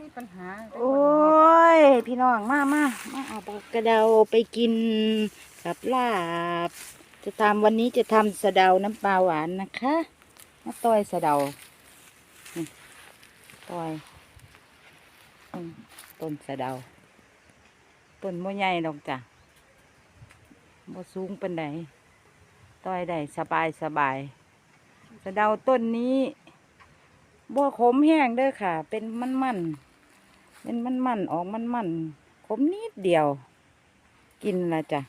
มีปัญหาโอ้ย พี่น้องมามามาเอาปลากระเดาไปกินกับลาบ จะทำวันนี้จะทำสะเดาน้ำปลาหวานนะคะมาต้อยสะเดาต้อยต้นต้นสะเดาต้นโมใหญ่ดอกจ้ะโมสูงเป็นไดต้อยได้สบายสบาย สะเดาต้นนี้ บ่ขมแห้งเด้อค่ะ เป็นมันมันเป็นมันมันออกมันมันขมนิดเดียว กินละจ้ะ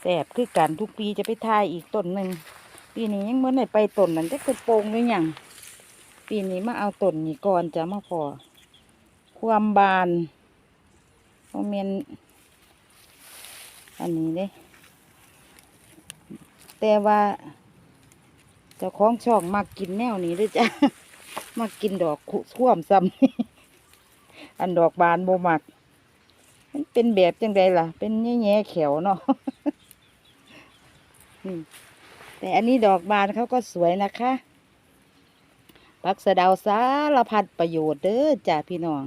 แสบคือกันทุกปีจะไปทายอีกต้นหนึ่งปีนี้ยังเมื่อไหร่ไปต้นนั้นจะคือโป่งหรือยังปีนี้มาเอาต้นนี้ก่อนจะมาพอความบานโมเมนอันนี้เด้แต่ว่าเจ้าของช่องมักกินแนวนี้ด้วยจ้ะ มักกินดอกคุท่วมซ้ำอันดอกบานโบมัก มันเป็นแบบจังใดล่ะ เป็นแง่ๆแขวเนาะแต่อันนี้ดอกบานเขาก็สวยนะคะผักสะดาวสารพัดประโยชน์เด้อจ้าพี่น้อง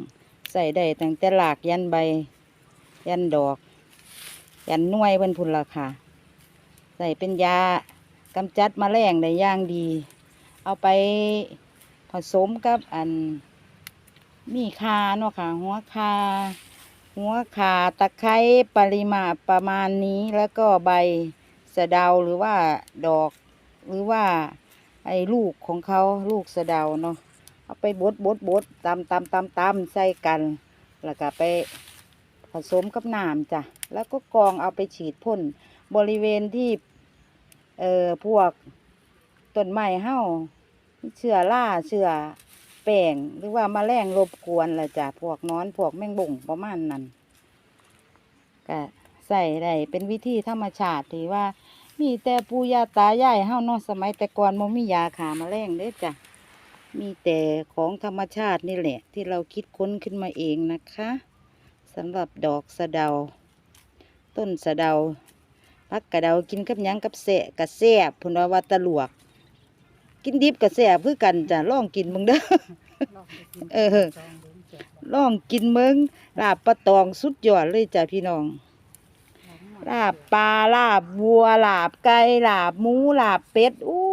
ใส่ได้ตั้งแต่หลากยันใบ ยันดอก ยันน่วยเป็นพุ่นราคาใส่เป็นยากำจัดแมลงได้ย่างดี เอาไป ผสมกับอันมีคาเนาะค่ะ หัวคา หัวขาตะไคร้ปริมาณประมาณนี้แล้วก็ใบสะเดาหรือว่าดอก หรือว่าไอ้ลูกของเขาลูกสะเดาเนาะเอาไปบดบดบดตำตำตำตำใส่กัน แล้วก็ไปผสมกับน้ำจ้ะ แล้วก็กองเอาไปฉีดพ่นบริเวณที่ เอ่อพวกต้นไม้เห่า เชื้อราเชื้อแป้งหรือว่ามาแรงรบกวนละจ้ะพวกนอนพวกแมงบ่งประมาณนั้นก็ใส่ได้เป็นวิธีธรรมชาติที่ว่า มีแต่ปู่ยาตายายเฮาเนาะสมัยแต่ก่อนบ่มียาขามาแรงเด้จ้ะมีแต่ของธรรมชาตินี่แหละ ที่เราคิดค้นขึ้นมาเองนะคะสำหรับดอกสะเดา ต้นสะเดาพักกระเดากินกับยังกับแสะกับแซ่พุนว่าว่าตะลวก กินดิบกับแซ่บคือกันจ้ะลองกินเบิ่งเด้อ เออลองกินเมืองลาบปลาตองสุดยอดเลยจ้ะพี่น้อง ลาบปลาลาบวัวลาบไก่ลาบหมูลาบเป็ดอู้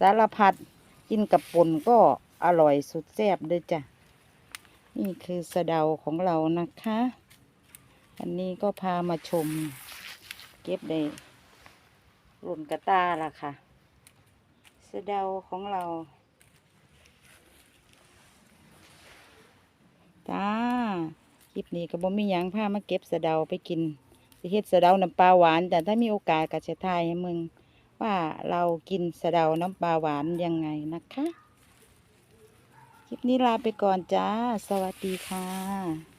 สารพัดกินกับป่นก็อร่อยสุดแซ่บเลยจ้ะ นี่คือสะเดาของเรานะคะ อันนี้ก็พามาชม เก็บได้หล่นกระตาล่ะค่ะสะเดาของเรา จ้า คลิปนี้ก็บ่มีหยังพามาเก็บสะเดาไปกินสิเฮ็ดสะเดาน้ำปลาหวาน แต่ถ้ามีโอกาสก็จะทายให้มึง ว่าเรากินสะเดาน้ำปลาหวานยังไงนะคะ คลิปนี้ลาไปก่อนจ้า สวัสดีค่ะ